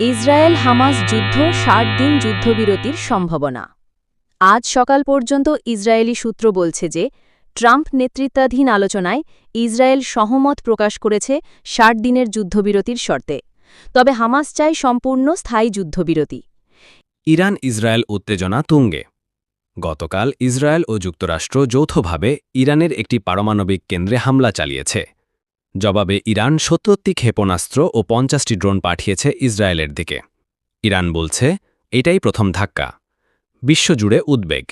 Israel Hamas যুদ্ধ ষাট দিন যুদ্ধবিরতির সম্ভাবনা। আজ সকাল পর্যন্ত ইসরায়েলি সূত্র বলছে যে, ট্রাম্প নেতৃত্বাধীন আলোচনায় ইসরায়েল সহমত প্রকাশ করেছে ষাট দিনের যুদ্ধবিরতির শর্তে। তবে হামাস চায় সম্পূর্ণ স্থায়ী যুদ্ধবিরতি। ইরান ইসরায়েল উত্তেজনা তুঙ্গে। গতকাল ইসরায়েল ও যুক্তরাষ্ট্র যৌথভাবে ইরানের একটি পারমাণবিক কেন্দ্রে হামলা চালিয়েছে। জবাবে ইরান সত্তরটি ক্ষেপণাস্ত্র ও পঞ্চাশটি ড্রোন পাঠিয়েছে ইসরায়েলের দিকে। ইরান বলছে, এটাই প্রথম ধাক্কা। বিশ্বজুড়ে উদ্বেগ।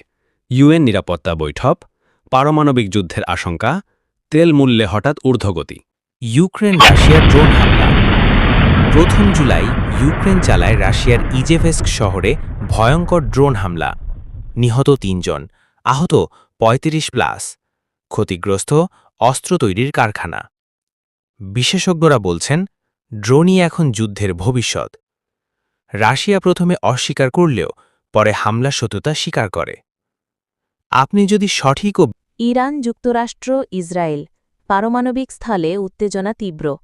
ইউএন নিরাপত্তা বৈঠক, পারমাণবিক যুদ্ধের আশঙ্কা, তেল মূল্যে হঠাৎ ঊর্ধ্বগতি। ইউক্রেন রাশিয়ার ড্রোন হামলা। প্রথম জুলাই ইউক্রেন চালায় রাশিয়ার ইজেভেস্ক শহরে ভয়ঙ্কর ড্রোন হামলা। নিহত তিনজন। আহত ৩৫ প্লাস। ক্ষতিগ্রস্ত অস্ত্র তৈরির কারখানা। বিশেষজ্ঞরা বলছেন, ড্রোনই এখন যুদ্ধের ভবিষ্যৎ। রাশিয়া প্রথমে অস্বীকার করলেও পরে হামলা সত্যতা স্বীকার করে। আপনি যদি সঠিক ও ইরান যুক্তরাষ্ট্র, ইসরায়েল পারমাণবিক স্থলে উত্তেজনা তীব্র।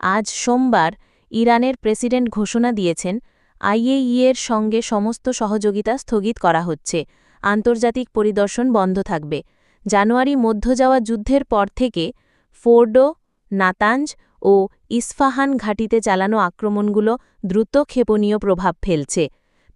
আজ সোমবার ইরানের প্রেসিডেন্ট ঘোষণা দিয়েছেন, আইএইএর সঙ্গে সমস্ত সহযোগিতা স্থগিত করা হচ্ছে। আন্তর্জাতিক পরিদর্শন বন্ধ থাকবে। জানুয়ারি মধ্য যাওয়া যুদ্ধের পর থেকে ফোর্ডো নাতাঞ্জ ও ইস্ফাহান ঘাটিতে চালানো আক্রমণগুলো দ্রুত ক্ষেপণীয় প্রভাব ফেলছে।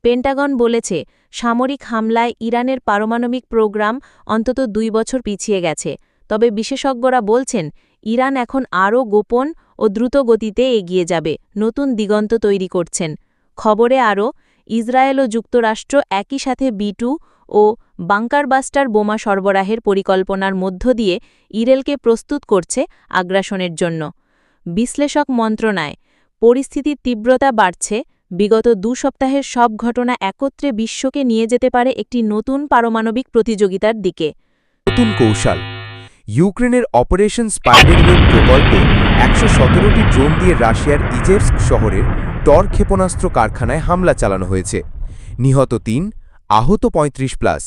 পেন্টাগন বলেছে, সামরিক হামলায় ইরানের পারমাণবিক প্রোগ্রাম অন্তত দুই বছর পিছিয়ে গেছে। তবে বিশেষজ্ঞরা বলছেন, ইরান এখন আরও গোপন ও দ্রুত গতিতে এগিয়ে যাবে, নতুন দিগন্ত তৈরি করছেন। খবরে আরও, ইসরায়েল ও যুক্তরাষ্ট্র একই সাথে বি টু ও বাংকারবাস্টার বোমা সরবরাহের পরিকল্পনার মধ্য দিয়ে ইরেলকে প্রস্তুত করছে আগ্রাসনের জন্য। বিশ্লেষক মন্ত্রণায়, পরিস্থিতির তীব্রতা বাড়ছে, বিগত দু সপ্তাহের সব ঘটনা একত্রে বিশ্বকে নিয়ে যেতে পারে একটি নতুন পারমাণবিক প্রতিযোগিতার দিকে। নতুন কৌশল। ইউক্রেনের অপারেশন স্পাইডারওয়েব প্রকল্পে একশো সতেরোটি ড্রোন দিয়ে রাশিয়ার ইজেভস্ক শহরের টর ক্ষেপণাস্ত্র কারখানায় হামলা চালানো হয়েছে। নিহত তিন আহত ৩৫ প্লাস,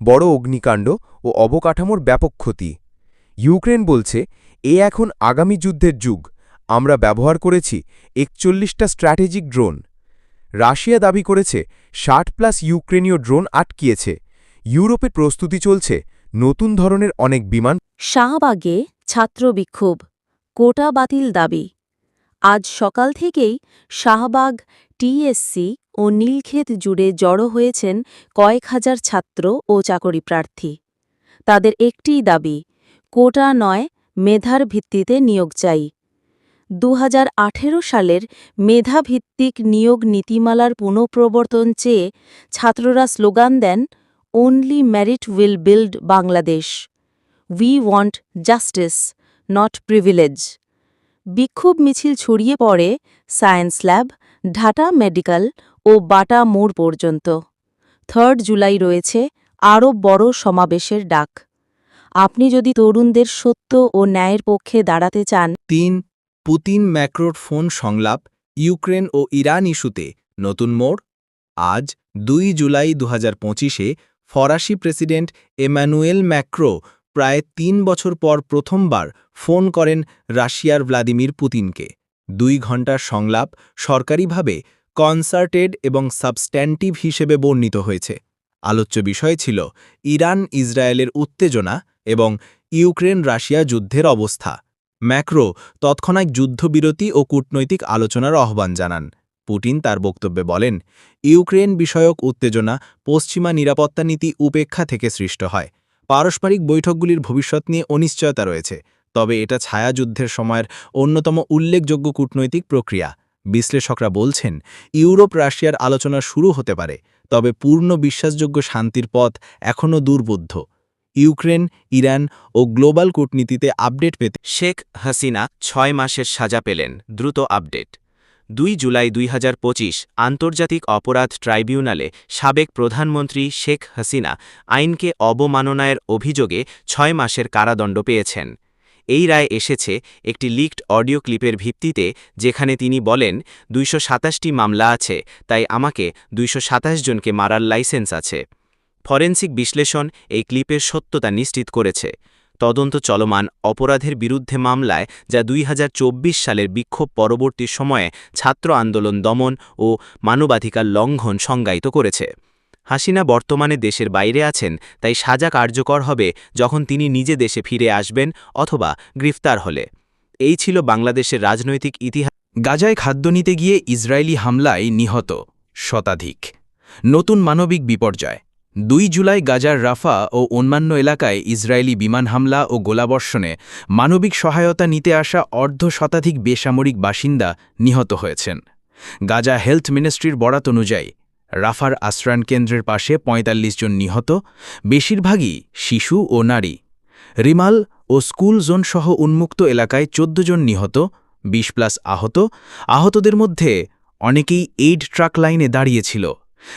বড় অগ্নিকাণ্ড ও অবকাঠামোর ব্যাপক ক্ষতি। ইউক্রেন বলছে, এ এখন আগামী যুদ্ধের যুগ। আমরা ব্যবহার করেছি একচল্লিশটা স্ট্র্যাটেজিক ড্রোন। রাশিয়া দাবি করেছে, ষাট প্লাস ইউক্রেনীয় ড্রোন আটকিয়েছে। ইউরোপে প্রস্তুতি চলছে, নতুন ধরনের অনেক বিমান শাহবাগে ছাত্র বিক্ষোভ কোটা বাতিল দাবি। আজ সকাল থেকেই শাহবাগ, টিএসসি ও নীলক্ষেত জুড়ে জড়ো হয়েছেন কয়েক হাজার ছাত্র ও চাকরি প্রার্থী। তাদের একটিই দাবি, কোটা নয়, মেধার ভিত্তিতে নিয়োগ চাই। দু হাজার আঠেরো সালের মেধাভিত্তিক নিয়োগ নীতিমালার পুনঃপ্রবর্তন চেয়ে ছাত্ররা slogan then only merit will build Bangladesh we want justice not privilege বিক্ষোভ মিছিল ছড়িয়ে পড়ে সায়েন্স ল্যাব, ঢাটা মেডিকেল ও বাটা মোড় পর্যন্ত। থার্ড জুলাই রয়েছে আরও বড় সমাবেশের ডাক। আপনি যদি তরুণদের সত্য ও ন্যায়ের পক্ষে দাঁড়াতে চান। তিন, পুতিন ম্যাক্রোর ফোন সংলাপ, ইউক্রেন ও ইরান ইস্যুতে নতুন মোড়। আজ, দুই জুলাই দু হাজার ফরাসি প্রেসিডেন্ট এম্যানুয়েল ম্যাক্রো প্রায় তিন বছর পর প্রথমবার ফোন করেন রাশিয়ার ভ্লাদিমির পুতিনকে। দুই ঘণ্টার সংলাপ সরকারিভাবে কনসার্টেড এবং সাবস্ট্যান্টিভ হিসেবে বর্ণিত হয়েছে। আলোচ্য বিষয় ছিল ইরান, ইসরায়েলের উত্তেজনা এবং ইউক্রেন রাশিয়া যুদ্ধের অবস্থা। ম্যাক্রো তৎক্ষণাৎ যুদ্ধবিরতি ও কূটনৈতিক আলোচনার আহ্বান জানান। পুটিন তার বক্তব্যে বলেন, ইউক্রেন বিষয়ক উত্তেজনা পশ্চিমা নিরাপত্তা নীতি উপেক্ষা থেকে সৃষ্ট হয়। পারস্পরিক বৈঠকগুলির ভবিষ্যৎ নিয়ে অনিশ্চয়তা রয়েছে, তবে এটা ছায়াযুদ্ধের সময়ের অন্যতম উল্লেখযোগ্য কূটনৈতিক প্রক্রিয়া। বিশ্লেষকরা বলছেন ইউরোপ রাশিয়ার আলোচনা শুরু হতে পারে, তবে পূর্ণ বিশ্বাসযোগ্য শান্তির পথ এখনও দুর্বোধ্য। ইউক্রেন, ইরান ও গ্লোবাল কূটনীতিতে আপডেট পেতে শেখ হাসিনা ছয় মাসের সাজা পেলেন, দ্রুত আপডেট। দুই জুলাই দুই হাজার পঁচিশ আন্তর্জাতিক অপরাধ ট্রাইব্যুনালে সাবেক প্রধানমন্ত্রী শেখ হাসিনা আইনকে অবমাননায়ের অভিযোগে ছয় মাসের কারাদণ্ড পেয়েছেন। এই রায় এসেছে একটি লিকড অডিও ক্লিপের ভিত্তিতে যেখানে তিনি বলেন, দুইশো মামলা আছে, তাই আমাকে দুইশ সাতাশ জনকে মারার লাইসেন্স আছে। ফরেন্সিক বিশ্লেষণ এই ক্লিপের সত্যতা নিশ্চিত করেছে। তদন্ত চলমান অপরাধের বিরুদ্ধে মামলায়, যা দুই হাজার চব্বিশ সালের বিক্ষোভ পরবর্তী সময়ে ছাত্র আন্দোলন দমন ও মানবাধিকার লঙ্ঘন সংজ্ঞায়িত করেছে। হাসিনা বর্তমানে দেশের বাইরে আছেন, তাই সাজা কার্যকর হবে যখন তিনি নিজে দেশে ফিরে আসবেন অথবা গ্রেফতার হলে। এই ছিল বাংলাদেশের রাজনৈতিক ইতিহাস। গাজায় খাদ্য নিতে গিয়ে ইসরায়েলি হামলায় নিহত শতাধিক। নতুন মানবিক বিপর্যয়। দুই জুলাই গাজার রাফা ও অন্যান্য এলাকায় ইসরায়েলি বিমান হামলা ও গোলাবর্ষণে মানবিক সহায়তা নিতে আসা অর্ধ শতাধিক বেসামরিক বাসিন্দা নিহত হয়েছেন। গাজা হেলথ মিনিস্ট্রির বরাত অনুযায়ী, রাফার আশ্রয়ণ কেন্দ্রের পাশে ৪৫ জন নিহত, বেশিরভাগই শিশু ও নারী। রিমাল ও স্কুল জোন সহ উন্মুক্ত এলাকায় ১৪ জন নিহত ২০ প্লাস আহত। আহতদের মধ্যে অনেকেই এইড ট্রাক লাইনে দাঁড়িয়েছিল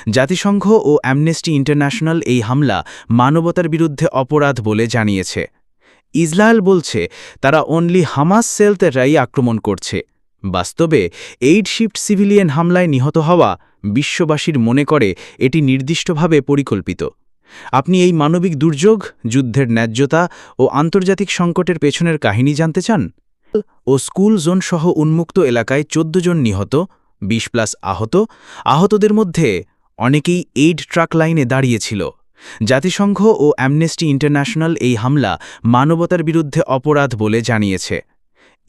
জাতিসংঘ ও অ্যামনেস্টি ইন্টারন্যাশনাল এই হামলা মানবতার বিরুদ্ধে অপরাধ বলে জানিয়েছে। ইসরায়েল বলছে, তারা অনলি হামাস সেলতেরাই আক্রমণ করছে। বাস্তবে এইড শিফট সিভিলিয়ান হামলায় নিহত হওয়া বিশ্ববাসীর মনে করে এটি নির্দিষ্টভাবে পরিকল্পিত। আপনি এই মানবিক দুর্যোগ, যুদ্ধের ন্যায্যতা ও আন্তর্জাতিক সংকটের পেছনের কাহিনী জানতে চান? ও স্কুল জোন সহ উন্মুক্ত এলাকায় ১৪ জন নিহত ২০ প্লাস আহত, আহতদের মধ্যে অনেকেই এইড ট্রাক লাইনে দাঁড়িয়েছিল জাতিসংঘ ও অ্যামনেস্টি ইন্টারন্যাশনাল এই হামলা মানবতার বিরুদ্ধে অপরাধ বলে জানিয়েছে।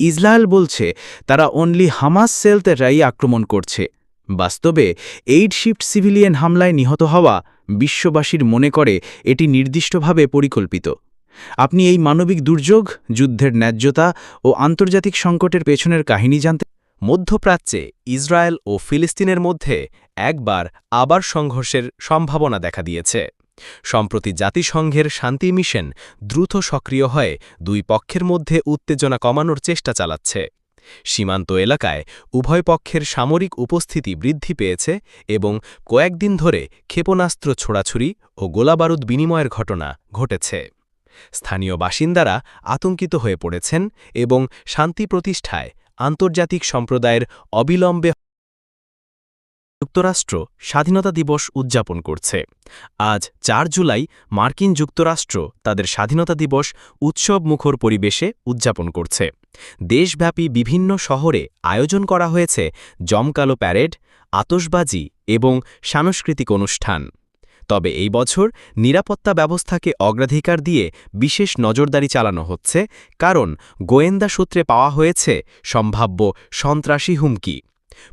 ইসরায়েল বলছে, তারা অনলি হামাস সেলতেরাই আক্রমণ করছে। বাস্তবে, এইড শিফট সিভিলিয়ান হামলায় নিহত হওয়া বিশ্ববাসীর মনে করে এটি নির্দিষ্টভাবে পরিকল্পিত। আপনি এই মানবিক দুর্যোগ, যুদ্ধের ন্যায্যতা ও আন্তর্জাতিক সংকটের পেছনের কাহিনী জানতে মধ্যপ্রাচ্যে ইসরায়েল ও ফিলিস্তিনের মধ্যে একবার আবার সংঘর্ষের সম্ভাবনা দেখা দিয়েছে। সম্প্রতি জাতিসংঘের শান্তি মিশন দ্রুত সক্রিয় হয়ে দুই পক্ষের মধ্যে উত্তেজনা কমানোর চেষ্টা চালাচ্ছে। সীমান্ত এলাকায় উভয় পক্ষের সামরিক উপস্থিতি বৃদ্ধি পেয়েছে এবং কয়েকদিন ধরে ক্ষেপণাস্ত্র ছোড়াছুরি ও গোলাবারুদ বিনিময়ের ঘটনা ঘটেছে। স্থানীয় বাসিন্দারা আতঙ্কিত হয়ে পড়েছেন এবং শান্তি প্রতিষ্ঠায় আন্তর্জাতিক সম্প্রদায়ের অবিলম্বে যুক্তরাষ্ট্র স্বাধীনতা দিবস উদযাপন করছে। আজ চার জুলাই মার্কিন যুক্তরাষ্ট্র তাদের স্বাধীনতা দিবস উৎসব মুখর পরিবেশে উদযাপন করছে। দেশব্যাপী বিভিন্ন শহরে আয়োজন করা হয়েছে জমকালো প্যারেড আতসবাজি এবং সাংস্কৃতিক অনুষ্ঠান। তবে এই বছর নিরাপত্তা ব্যবস্থাকে অগ্রাধিকার দিয়ে বিশেষ নজরদারি চালানো হচ্ছে, কারণ গোয়েন্দা সূত্রে পাওয়া হয়েছে সম্ভাব্য সন্ত্রাসী হুমকি।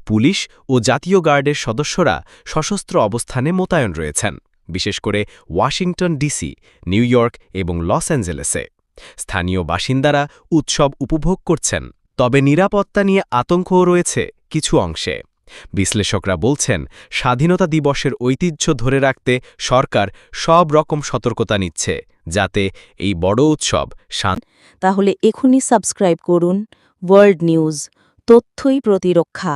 পুলিশ ও জাতীয় গার্ডের সদস্যরা সশস্ত্র অবস্থানে মোতায়েন রয়েছেন, বিশেষ করে ওয়াশিংটন ডিসি, নিউ ইয়র্ক এবং লস অ্যাঞ্জেলেসে। স্থানীয় বাসিন্দারা উৎসব উপভোগ করছেন, তবে নিরাপত্তা নিয়ে আতঙ্কও রয়েছে কিছু অংশে। বিশ্লেষকরা বলছেন, স্বাধীনতা দিবসের ঐতিহ্য ধরে রাখতে সরকার সব রকম সতর্কতা নিচ্ছে, যাতে এই বড় উৎসব তাহলে এখনই সাবস্ক্রাইব করুন ওয়ার্ল্ড নিউজ, তথ্যই প্রতিরক্ষা।